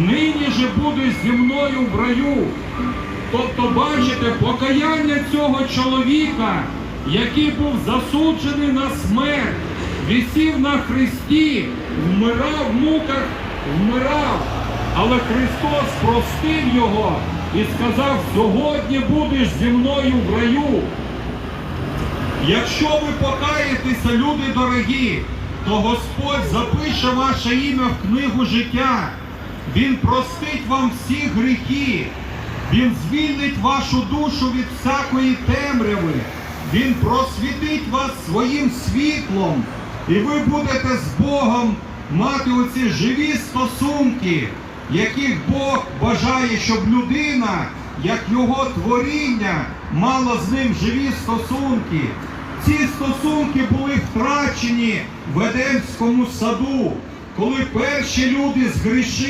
нині же будеш зі мною в раю. Тобто, бачите, покаяння цього чоловіка, який був засуджений на смерть, висів на хресті, вмирав в муках, вмирав. Але Христос простив його і сказав, сьогодні будеш зі мною в раю. Якщо ви покаєтеся, люди дорогі, то Господь запише ваше ім'я в книгу життя. Він простить вам всі гріхи. Він звільнить вашу душу від всякої темряви. Він просвітить вас своїм світлом. І ви будете з Богом мати оці живі стосунки, яких Бог бажає, щоб людина, як його творіння, мала з ним живі стосунки. Ці стосунки були втрачені в Едемському саду, коли перші люди згрішили.